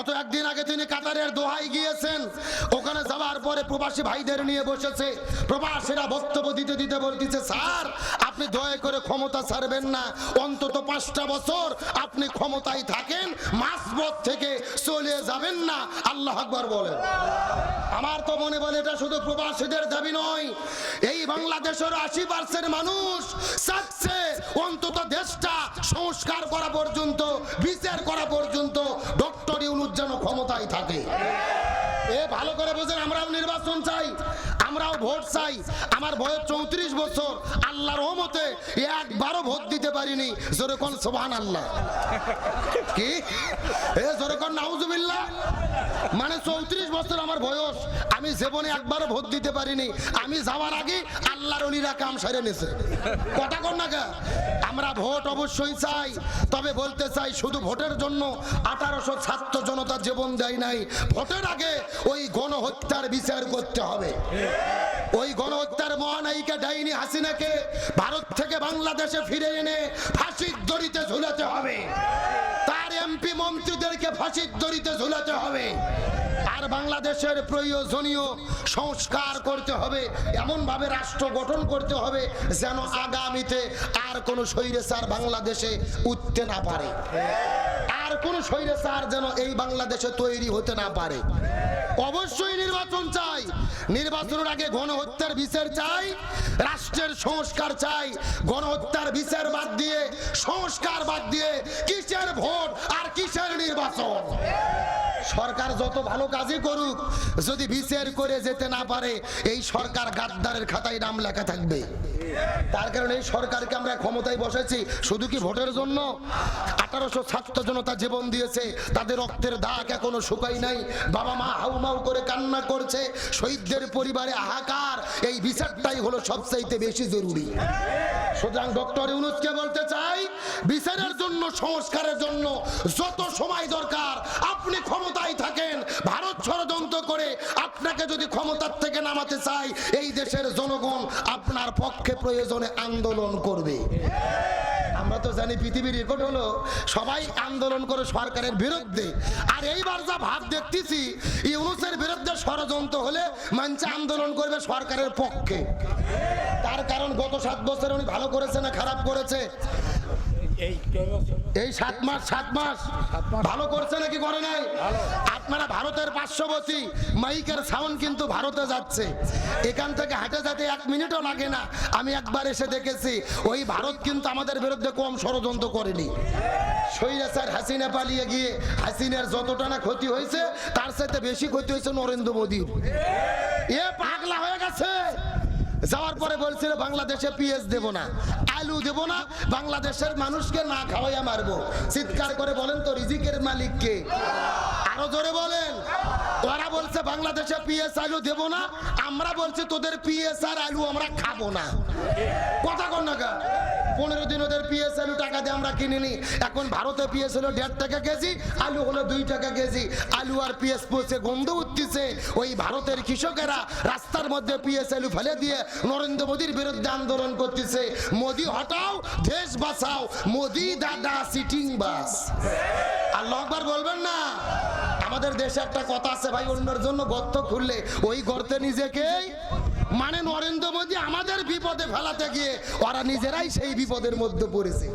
গত একদিন আগে তিনি কাতারের দোহাই গিয়েছেন। ওখানে যাওয়ার পরে প্রবাসী ভাইদের নিয়ে বসেছে। প্রবাসীরা বক্তব্য দিতে দিতে বলতেছে, স্যার, আপনি দয়া করে ক্ষমতা ছাড়বেন না। অন্তত পাঁচটা বছর আপনি ক্ষমতায় থাকেন মাঝপথ থেকে চলে যাবেন না। আল্লাহ আকবর বলেন। আমার তো মনে বলে এটা শুধু প্রবাসীদের দাবি নয়। এই বাংলাদেশের আশি পার্সেন্ট মানুষ চাচ্ছে অন্তত দেশটা সংস্কার করা পর্যন্ত, বিচার করা পর্যন্ত এ, ভালো করে বোঝেন, আমরাও নির্বাচন চাই, আমরাও ভোট চাই। আমার বয়স চৌত্রিশ বছর, আল্লাহর রহমতে একবারও ভোট দিতে পারিনি। যেরকম সোহান আল্লাহ কি? এ যেরকম নাউজুবিল্লাহ। মানে চৌত্রিশ বছর আমার বয়স আমি জীবনে একবারও ভোট দিতে পারিনি। আমি যাওয়ার আগে আল্লাহর অলিরা কাম সেরে নিছে। কথা কর না কা? আমরা ভোট অবশ্যই চাই, তবে বলতে চাই শুধু ভোটের জন্য আঠারোশো ছাত্র জনতা জীবন দেয় নাই। ভোটের আগে ওই গণহত্যার বিচার করতে হবে। ওই গণহত্যার মহানায়িকা ডাইনি হাসিনাকে ভারত থেকে বাংলাদেশে ফিরে এনে ফাঁসির দড়িতে ঝুলাতে হবে। তার এমপি মন্ত্রীদেরকে ফাঁসির দড়িতে ঝুলাতে হবে। আর বাংলাদেশের প্রয়োজনীয় সংস্কার করতে হবে এমন ভাবে রাষ্ট্র গঠন করতে হবে যেন আগামীতে আর কোনো স্বৈরাচার বাংলাদেশে উঠতে না পারে। আর কোন স্বৈরাচার যেন এই বাংলাদেশে তৈরি হতে না পারে। অবশ্যই নির্বাচন চাই। নির্বাচনের আগে গণহত্যার বিচার চাই, রাষ্ট্রের সংস্কার চাই। গণহত্যার বিচার বাদ দিয়ে, সংস্কার বাদ দিয়ে কিসের ভোট আর কিসের নির্বাচন? সরকার যত ভালো কাজই করুক, যদি বিচার করে যেতে না পারে, এই সরকার গাদ্দারের খাতায় নাম লেখা থাকবে। তার কারণে এই সরকারকে আমরা ক্ষমতায় বসেছি, শুধু কি ভোটের জন্য? আঠারোশো ছাত্র জনতা জীবন দিয়েছে, তাদের রক্তের দাগ এখনও শুকাই নাই, বাবা মা হাউমাউ করে কান্না করছে, শহীদদের পরিবারে হাহাকার, এই বিচারটাই হলো সবচাইতে বেশি জরুরি। সুতরাং ডক্টর ইউনুসকে বলতে চাই বিচারের জন্য, সংস্কারের জন্য যত সময় দরকার, আপনি ক্ষমতায় থাকেন। ভারত ষড়যন্ত্র করে আপনাকে যদি ক্ষমতার থেকে নামাতে চাই এই দেশের জনগণ আপনার পক্ষে প্রয়োজনে আন্দোলন করবে। আমরা তো জানি পৃথিবীর রেকর্ড হলো সবাই আন্দোলন করে সরকারের বিরুদ্ধে। আর এইবার যা ভাব দেখতেছি, ইউনুসের বিরুদ্ধে ষড়যন্ত্র হলে মানছে আন্দোলন করবে সরকারের পক্ষে। তার কারণ গত সাত বছর উনি ভালো করেছে না খারাপ করেছে? এই সাত মাস সাত মাস। ভালো করছে নাকি করে নাই? আপনারা ভারতের পার্শ্ববর্তী মাইকের সাউন্ড কিন্তু ভারতে যাচ্ছে। এখান থেকে হাঁটে যাতে এক মিনিটও লাগে না। আমি একবার এসে দেখেছি ওই ভারত কিন্তু আমাদের বিরুদ্ধে কম ষড়যন্ত্র করেনি। স্বৈরাচার হাসিনা পালিয়ে গিয়ে হাসিনার যতটা না ক্ষতি হয়েছে তার সাথে বেশি ক্ষতি হয়েছে নরেন্দ্র মোদীর। এ পাগলা হয়ে গেছে। যাওয়ার পরে বলছিল, বাংলাদেশে পিএস দেব না, আলু দেব না, বাংলাদেশের মানুষকে না খাওয়াইয়া মারবো। চিৎকার করে বলেন তো, রিজিকের মালিককে আরও জোরে বলেন, ওরা বলছে, বাংলাদেশে পিএস আলু দেব না, আমরা বলছি তোদের পিএস আর আলু আমরা খাব না। কথা কন না? পনেরো দিন ওদের পিএস আলু টাকা দিয়ে আমরা কিনিনি। এখন ভারতে পিএস হলো দেড় টাকা কেজি, আলু হলো দুই টাকা কেজি। আলু আর পিএস পচে গন্ধ উঠতেছে। ওই ভারতের কৃষকেরা রাস্তার মধ্যে পিএস আলু ফেলে দিয়ে নরেন্দ্র মোদীর বিরুদ্ধে আন্দোলন করতেছে। মোদি হটাও, দেশ বাঁচাও। মোদি দাদা সিটিং বাস। আর লকবার বলবেন না, আমাদের দেশে একটা কথা আছে, ভাই, অন্যের জন্য গর্ত খুললে ওই গর্তে নিজেকেই মানে নরেন্দ্র মোদী আমাদের বিপদে ফেলাতে গিয়ে ওরা নিজেরাই সেই বিপদের মধ্যে পড়েছে।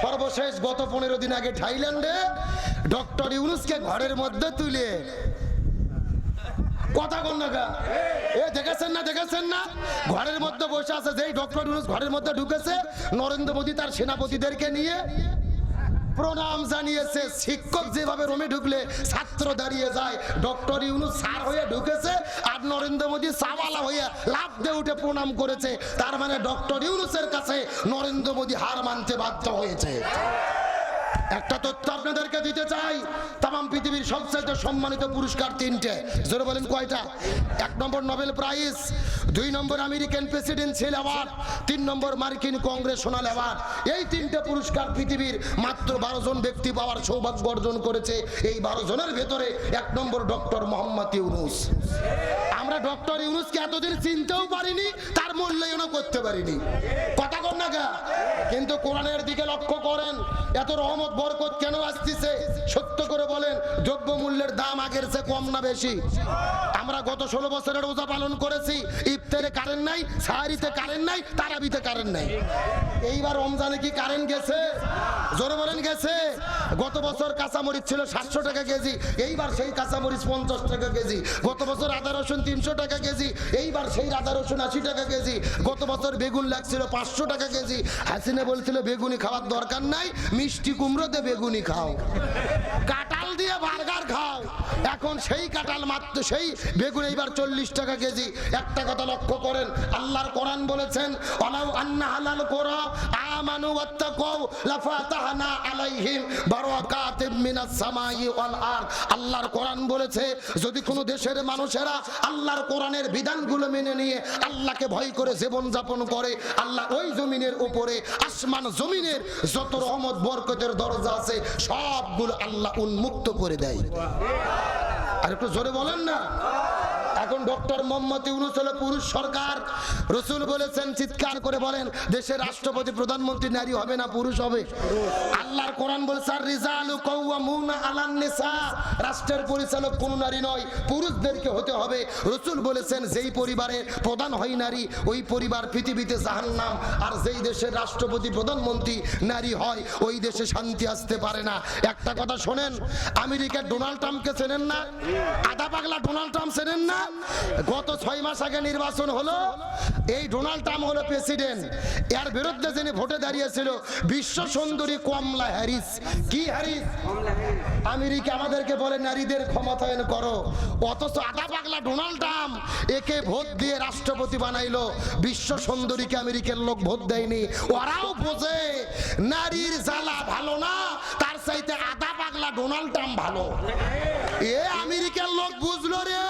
সর্বশেষ গত পনেরো দিন আগে থাইল্যান্ডে ডক্টর ইউনুসকে ঘরের মধ্যে তুলে কথা কন এ দেখেছেন না দেখেছেন না? ঘরের মধ্যে বসে আছে, যেই ডক্টর ইউনুস ঘরের মধ্যে ঢুকেছে, নরেন্দ্র মোদী তার সেনাপতিদেরকে নিয়ে প্রণাম জানিয়েছে। শিক্ষক যেভাবে রোমে ঢুকলে ছাত্র দাঁড়িয়ে যায়, ডক্টর ইউনু সার হয়ে ঢুকেছে আর নরেন্দ্র মোদী সাওয়ালা হয়ে লাভ দিয়ে উঠে প্রণাম করেছে। তার মানে ডক্টর ইউনুসের কাছে নরেন্দ্র মোদী হার মানতে বাধ্য হয়েছে। একটা তথ্য আপনাদেরকে দিতে চাই। তাম পৃথিবীর সবচেয়ে সম্মানিত পুরস্কার তিনটে। জোরে বলেন কয়টা? এক নম্বর নোবেল প্রাইজ, দুই নম্বর আমেরিকান প্রেসিডেন্সিয়াল অ্যাওয়ার্ড তিন নম্বর মার্কিন কংগ্রেশনাল অ্যাওয়ার্ড এই তিনটে পুরস্কার পৃথিবীর মাত্র বারো জন ব্যক্তি পাওয়ার সৌভাগ্য অর্জন করেছে। এই বারো জনের ভেতরে এক নম্বর ডক্টর মোহাম্মদ ইউনুস। আমরা ডক্টর ইউনুসকে এতদিন চিনতেও পারিনি, তার মূল্যায়নও করতে পারিনি। কর না গা কিন্তু কোরআনের দিকে লক্ষ্য করেন, এত রহমত, বরকত কেন আসতেছে? সত্য করে বলেন দ্রব্য মূল্যের দাম আগের চেয়ে কম না বেশি। আমরা গত ষোলো বছরের রোজা পালন করেছি। ইফতারে কারেন্ট নাই, সাহারিতে কারেন্ট নাই, তারাবিতে কারেন্ট নাই। এইবার রমজানে কি কারেন্ট গেছে? জোরে বলেন, গেছে। গত বছর কাঁচামরিচ ছিল সাতশো টাকা কেজি, এইবার সেই কাঁচামরিচ পঞ্চাশ টাকা কেজি। গত বছর আদা, রসুন তিনশো টাকা কেজি, এইবার সেই আদা, রসুন আশি টাকা কেজি। গত বছর বেগুন লাগছিল পাঁচশো টাকা কেজি। হাসিনা বলছিল, বেগুনি খাওয়ার দরকার নাই, মিষ্টি কুমড়োতে বেগুনি খাও। খাও এখন সেই কাঁঠাল মাত্র, সেই বেগুন এইবার চল্লিশ টাকা কেজি। একটা কথা লক্ষ্য করেন, আল্লাহর কোরআন বলেছেন অলাউ আন্না হালাল কোরা আমানু ওয়াত্তাকাউ, লাফাতাহনা আলাইহিম বারাকাতিম মিনাস সামাই ওয়াল আরদ। আল্লাহর কোরআন বলেছে, যদি কোনো দেশের মানুষেরা আল্লাহর কোরআনের বিধানগুলো মেনে নিয়ে আল্লাহকে ভয় করে জীবন যাপন করে, আল্লাহ ওই জমিনের উপরে, আসমান জমিনের যত রহমত, বরকতের দরজা আছে, সবগুলো আল্লাহ উন্মুক্ত করে দেয়। আর একটু জোরে বলেন না। এখন ডক্টর মোহাম্মদ ইউনুস হলো পুরুষ সরকার। রসুল বলেছেন, চিৎকার করে বলেন, দেশের রাষ্ট্রপতি প্রধানমন্ত্রী নারী হবে না, পুরুষ হবে। আল্লাহর কোরআন বলছে রিজালু কওয়ামুনা আলান রাষ্ট্রের পরিচালক কোন নারী নয়, পুরুষদেরকে হতে হবে। রসুল বলেছেন, যেই পরিবারে প্রধান হয় নারী, ওই পরিবার পৃথিবীতে জাহান্নাম। আর যেই দেশের রাষ্ট্রপতি প্রধানমন্ত্রী নারী হয়, ওই দেশে শান্তি আসতে পারে না। একটা কথা শোনেন আমেরিকার ডোনাল্ড ট্রাম্পকে চেনেন না? আধা পাগলা ডোনাল্ড ট্রাম্প চেনেন না? গত ছয় মাস আগে নির্বাচন হলো। এই ডোনাল্ড ট্রাম্প হলো প্রেসিডেন্ট। এর বিরুদ্ধে যিনি ভোটে দাঁড়িয়েছিল, বিশ্ব সুন্দরী কমলা হ্যারিস। কি হ্যারিস? আমেরিকা আমাদেরকে বলে নারীদের ক্ষমতায়ন করো। অথচ আধা পাগলা ডোনাল্ড ট্রাম্প একে ভোট দিয়ে রাষ্ট্রপতি বানাইলো। বিশ্ব সুন্দরীকে আমেরিকার লোক ভোট দেয়নি। ওরাও বোঝে, নারীর জ্বালা ভালো না, তার চাইতে আধা পাগলা ডোনাল্ড ট্রাম্প ভালো। এ আমেরিকার লোক বুঝলো রে।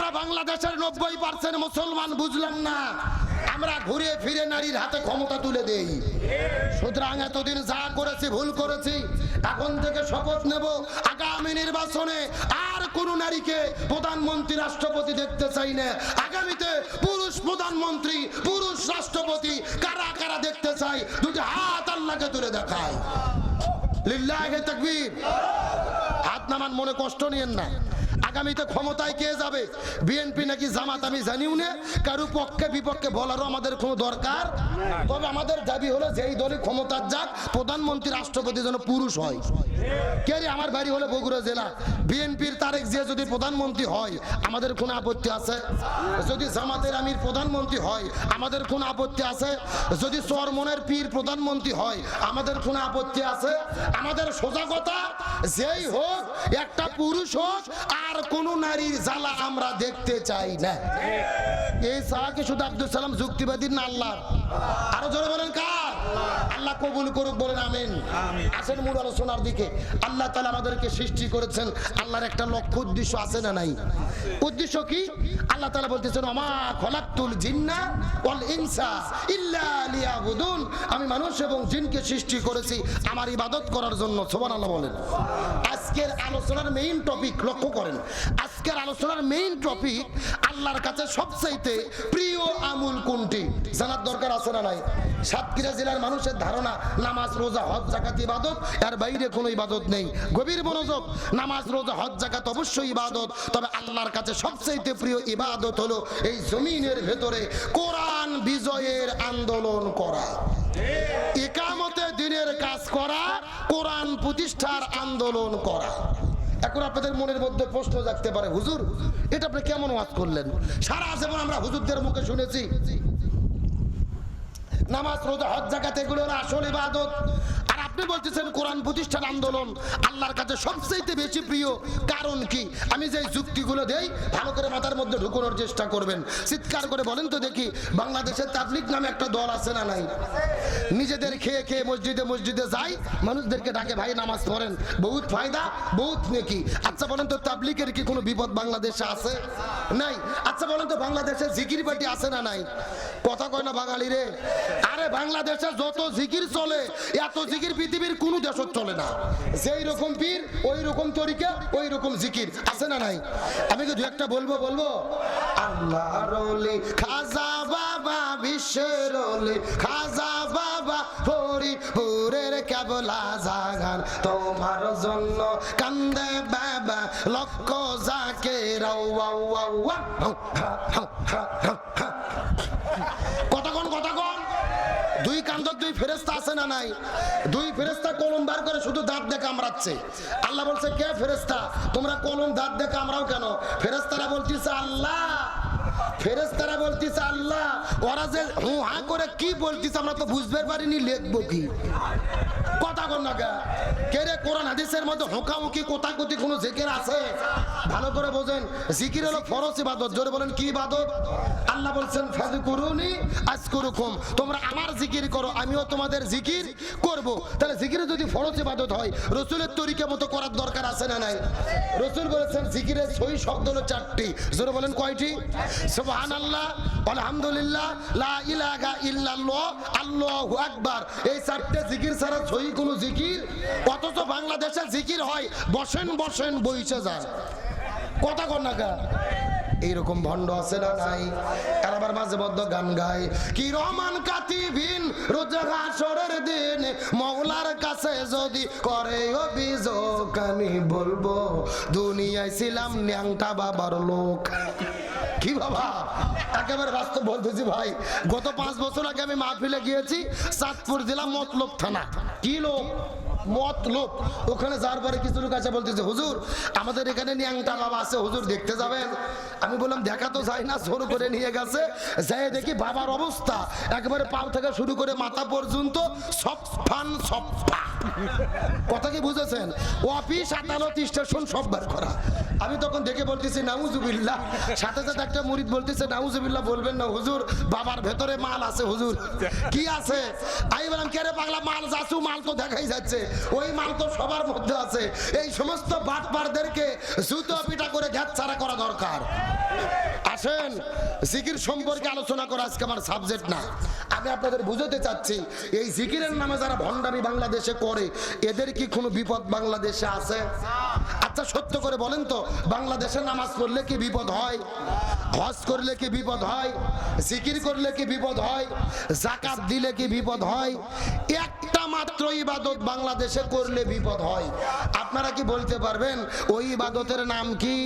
আমরা বাংলাদেশের নব্বই পার্সেন্ট মুসলমান বুঝলাম না? আমরা ঘুরে ফিরে নারীর হাতে ক্ষমতা তুলে দেই। সুতরাং এতদিন যা করেছি, ভুল করেছি, এখন থেকে শপথ নেব। আগামী নির্বাচনে আর কোন নারীকে প্রধানমন্ত্রী, রাষ্ট্রপতি দেখতে চাই না। আগামীতে পুরুষ প্রধানমন্ত্রী, পুরুষ রাষ্ট্রপতি কারা কারা দেখতে চাই দুটি হাত আল্লাহকে তুলে দেখায় লিল্লাহে হাত নামান মনে কষ্ট নিয়েন না। আগামীতে ক্ষমতায় কে যাবে? বিএনপি নাকি জামাত? আমি জানিও না। কারও পক্ষে বিপক্ষে বলারও আমাদের কোনো দরকার তবে আমাদের দাবি হলো যেই দলই ক্ষমতার যাক প্রধানমন্ত্রী রাষ্ট্রপতি যেন পুরুষ হয়। কে রে? আমার বাড়ি হলো বগুড়া জেলা। বিএনপির তারেক জিয়া যদি প্রধানমন্ত্রী হয় আমাদের কোনো আপত্তি আছে? যদি জামাতের আমির প্রধানমন্ত্রী হয় আমাদের কোনো আপত্তি আছে? যদি চরমনের পীর প্রধানমন্ত্রী হয় আমাদের কোনো আপত্তি আছে? আমাদের সোজা কথা যেই হোক একটা পুরুষ হোক আর কোন নারীর জ্বালা আমরা দেখতে চাই না। এই সাহাকে শুধু আব্দুল সালাম যুক্তিবাদী না আল্লাহ আরও জোরে বলেন কার? আল্লাহ কবুল করুক বলেন আমিন। আসেন মূল আলোচনার দিকে। আল্লাহ তালা আমাদেরকে সৃষ্টি করেছেন। আল্লাহর একটা লক্ষ্য উদ্দেশ্য আছে না নাই? উদ্দেশ্য কি? আল্লাহ তালা বলতেছেন আমা খলাক্তুল জিন্না ওয়াল ইনসা ইল্লা লিয়াবুদুন। আমি মানুষ এবং জিনকে সৃষ্টি করেছি। আমার ইবাদত করার জন্য সুবহানাল্লাহ বলেন। আজকের আলোচনার মেইন টপিক লক্ষ্য করেন। আজকের আলোচনার মেইন টপিক আল্লাহর কাছে সবচাইতে প্রিয় আমুল কোনটি? জানার দরকার আছে না নাই? সাতক্ষীরা জেলার মানুষের ধারণা, নামাজ, রোজা, হজ জাকাত ইবাদত, এর বাইরে কোনো ইবাদত নেই। গভীর মনোযোগ, নামাজ, রোজা, হজ জাকাত অবশ্যই ইবাদত। তবে আল্লাহর কাছে সবচাইতে প্রিয় ইবাদত হলো এই জমিনের ভেতরে কোরআন বিজয়ের আন্দোলন করা। একামতে দিনের কাজ করা, কোরআন প্রতিষ্ঠার আন্দোলন করা। এখন আপনাদের মনের মধ্যে প্রশ্ন জাগতে পারে, হুজুর, এটা আপনি কেমন ওয়াজ করলেন? সারা জীবন আমরা হুজুরদের মুখে শুনেছি। নামাজ রোজা হজ জাকাত এগুলো হলো আসল ইবাদত। আপনি বলতেছেন কোরআন প্রতিষ্ঠান আন্দোলন আল্লাহর কাছে সবচেয়ে বেশি প্রিয় কারণ কি? আমি যে যুক্তিগুলো দেই, ভালো করে মাথার মধ্যে ঢুকানোর চেষ্টা করবেন। চিৎকার করে বলেন তো দেখি বাংলাদেশের তাবলিক নামে একটা দল আছে না নাই? নিজেদের খেয়ে খেয়ে মসজিদে মসজিদে যায় মানুষদেরকে ডাকে, ভাই, নামাজ পড়েন। বহুত ফায়দা, বহুত নেকি। আচ্ছা বলেন তো তাবলিকের কি কোনো বিপদ বাংলাদেশে আছে? নাই। আচ্ছা বলেন তো বাংলাদেশে জিকির পার্টি আছে না নাই? কথা কয় না বাঙালি রে। আরে, বাংলাদেশে যত জিকির চলে, এত জিকির পৃথিবীর কোনো দেশত চলে না। যেই রকম পীর, ওই রকম তরিকা, ওই রকম জিকির। আছে না নাই? আমি কি দু একটা বলব বলব? আল্লাহ রলি, খাজা বাবা বিশ্বের খাজা বাবা হরিপুরের কেবলা জাগান। তোমার জন্য কান্দে বাবা লক্ষ যাকে রাও ওয়াও ওয়াও ওয়াও। হা, হা, হা, হা, হা। কতক্ষণ কতক্ষণ দুই কান্দর দুই ফেরেস্তা আছে না নাই? দুই ফেরেস্তা কলম বার করে শুধু দাঁত দেখে কামড়াচ্ছে। আল্লাহ বলছে, কে ফেরেস্তা তোমরা কলম দাঁত দেখে কামড়াও কেন? ফেরেস্তারা বলতেছে, আল্লাহ। ফেরেস্তারা আল্লাহ। ওরা যে হু হা করে কি বলতেছে আমরা তো বুঝতে পারিনি, লিখব কি? কথা কর না কে? রে, কোরআন হাদিসের মধ্যে হোঁকামুখি কোথাকুতি কোনো জিকির আছে? ভালো করে বোঝেন। জিকির হলো ফরজ ইবাদত। জোরে বলেন, কি ইবাদত? আল্লাহ বলছেন ফাজু করুনি আজ করুকুম তোমরা আমার জিকির করো, আমিও তোমাদের জিকির করব। তাহলে জিকিরে যদি ফরজ ইবাদত হয়, রসুলের তরিকে মতো করার দরকার আছে না নাই? রসুল বলেছেন, জিকিরের সই শব্দ হলো চারটি। জোরে বলেন, কয়টি? সুবহান আল্লাহ আলহামদুলিল্লাহ, লা ইলাহা ইল্লাল্লাহ, আল্লাহু আকবার। এই চারটে জিকির ছাড়া সই কোনো জিকির? অথচ বাংলাদেশে জিকির হয়, বসেন বসেন বইছে যান। কথা কর না কা? এইরকম ভণ্ড আছে না নাই? আবার মাঝে মধ্যে গান গায়। কি রহমান কাতিবিন রোজ হাসরের দিন, মৌলার কাছে যদি করে অভিযোগ, আমি বলব, দুনিয়ায় ছিলাম ন্যাংটা বাবার লোক। কি বাবা? একেবারে বাস্তব বলতেছি ভাই। গত পাঁচ বছর আগে আমি মাহফিলে গিয়েছি, চাঁদপুর জেলা মতলব থানা। কি লোক? মতলব ওখানে যাওয়ার পরে কিছু লোক আছে বলতেছে, হুজুর, আমাদের এখানে নিয়াংটা বাবা আছে, হুজুর, দেখতে যাবেন। আমি বললাম, দেখা তো যায় না, জোর করে নিয়ে গেছে। যাই দেখি বাবার অবস্থা। একবারে পাও থেকে শুরু করে মাথা পর্যন্ত সব ফান, সব কথা কি বুঝেছেন? অফিস আদালত স্টেশন সব বার করা। আমি তখন দেখে বলতেছি, নাউজুবিল্লাহ। সাথে সাথে একটা মুরিদ বলতেছে, নাউজুবিল্লাহ বলবেন না, হুজুর, বাবার ভেতরে মাল আছে, হুজুর। কি আছে? আমি বললাম, কে রে পাগলা, মাল যাচ্ছু, মাল তো দেখাই যাচ্ছে। ওই মাল তো সবার মধ্যে আছে। এই সমস্ত বাটপারদেরকে জুতো পিটা করে ঘ্যাত ছাড়া করা দরকার। আসেন, জিকির সম্পর্কে আলোচনা করা আজকে আমার সাবজেক্ট না। আমি আপনাদের বুঝাতে চাচ্ছি, এই জিকিরের নামে যারা ভণ্ডামি বাংলাদেশে করে, এদের কি কোনো বিপদ বাংলাদেশে আছে? আচ্ছা সত্য করে বলেন তো, বাংলাদেশে নামাজ পড়লে কি বিপদ হয়? হজ করলে কি বিপদ হয়? জিকির করলে কি বিপদ হয়? জাকাত দিলে কি বিপদ হয়? একটা মাত্র ইবাদত বাংলাদেশে করলে বিপদ হয়। আপনারা কি বলতে পারবেন, ওই ইবাদতের নাম কি?